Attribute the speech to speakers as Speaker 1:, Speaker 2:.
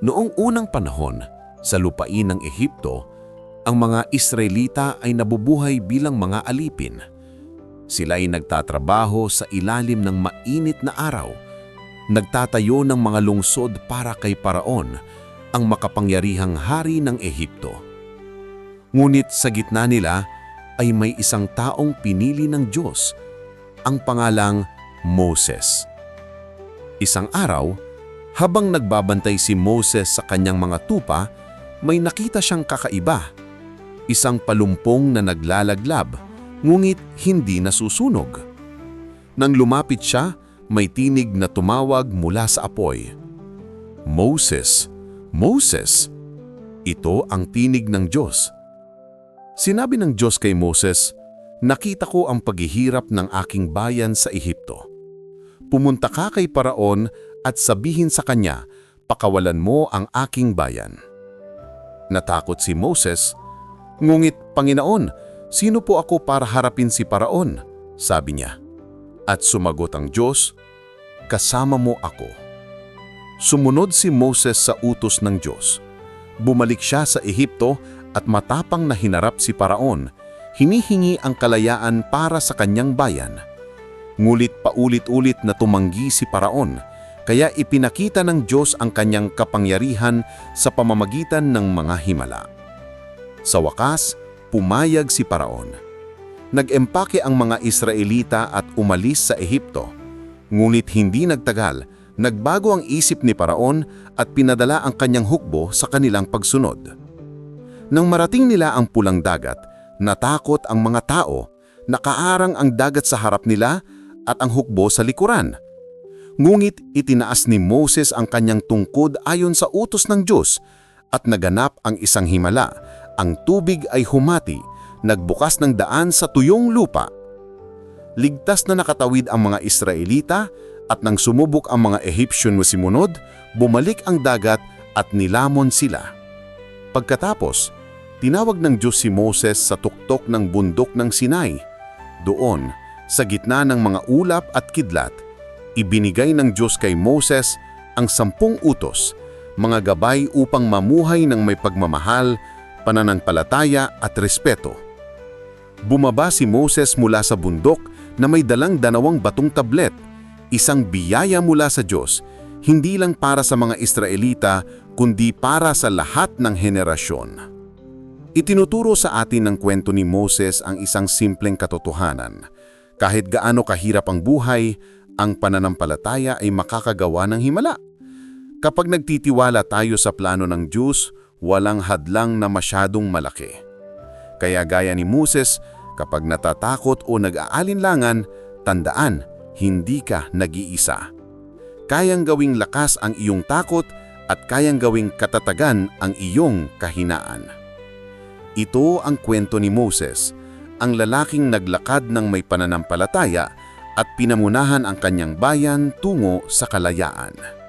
Speaker 1: Noong unang panahon, sa lupain ng Ehipto, ang mga Israelita ay nabubuhay bilang mga alipin. Sila ay nagtatrabaho sa ilalim ng mainit na araw, nagtatayo ng mga lungsod para kay Paraon, ang makapangyarihang hari ng Ehipto. Ngunit sa gitna nila ay may isang taong pinili ng Diyos, ang pangalang Moses. Isang araw, habang nagbabantay si Moses sa kanyang mga tupa, may nakita siyang kakaiba. Isang palumpong na naglalaglab, ngunit hindi nasusunog. Nang lumapit siya, may tinig na tumawag mula sa apoy. Moses, Moses, ito ang tinig ng Diyos. Sinabi ng Diyos kay Moses, Nakita ko ang paghihirap ng aking bayan sa Ehipto. Pumunta ka kay Paraon at sabihin sa kanya, pakawalan mo ang aking bayan. Natakot si Moses, Ngunit Panginoon, sino po ako para harapin si Paraon? Sabi niya. At sumagot ang Diyos, Kasama mo ako. Sumunod si Moses sa utos ng Diyos. Bumalik siya sa Ehipto at matapang na hinarap si Paraon, hinihingi ang kalayaan para sa kanyang bayan. Ngulit paulit-ulit na tumanggi si Paraon, kaya ipinakita ng Diyos ang kanyang kapangyarihan sa pamamagitan ng mga himala. Sa wakas, pumayag si Paraon. Nag-empake ang mga Israelita at umalis sa Ehipto. Ngunit hindi nagtagal, nagbago ang isip ni Paraon at pinadala ang kanyang hukbo sa kanilang pagsunod. Nang marating nila ang pulang dagat, natakot ang mga tao, nakaarang ang dagat sa harap nila at ang hukbo sa likuran. Ngunit itinaas ni Moses ang kanyang tungkod ayon sa utos ng Diyos at naganap ang isang himala. Ang tubig ay humati, nagbukas ng daan sa tuyong lupa. Ligtas na nakatawid ang mga Israelita at nang sumubok ang mga Egyptian na simunod, bumalik ang dagat at nilamon sila. Pagkatapos, tinawag ng Diyos si Moses sa tuktok ng bundok ng Sinai. Doon, sa gitna ng mga ulap at kidlat, ibinigay ng Diyos kay Moses ang sampung utos, mga gabay upang mamuhay ng may pagmamahal, pananampalataya at respeto. Bumaba si Moses mula sa bundok na may dalang danawang batong tablet, isang biyaya mula sa Diyos, hindi lang para sa mga Israelita kundi para sa lahat ng henerasyon. Itinuturo sa atin ng kwento ni Moses ang isang simpleng katotohanan. Kahit gaano kahirap ang buhay, ang pananampalataya ay makakagawa ng himala. Kapag nagtitiwala tayo sa plano ng Diyos, walang hadlang na masyadong malaki. Kaya gaya ni Moses, kapag natatakot o nag-aalinlangan, tandaan, hindi ka nag-iisa. Kayang gawing lakas ang iyong takot at kayang gawing katatagan ang iyong kahinaan. Ito ang kwento ni Moses, ang lalaking naglakad ng may pananampalataya at pinamunahan ang kanyang bayan tungo sa kalayaan.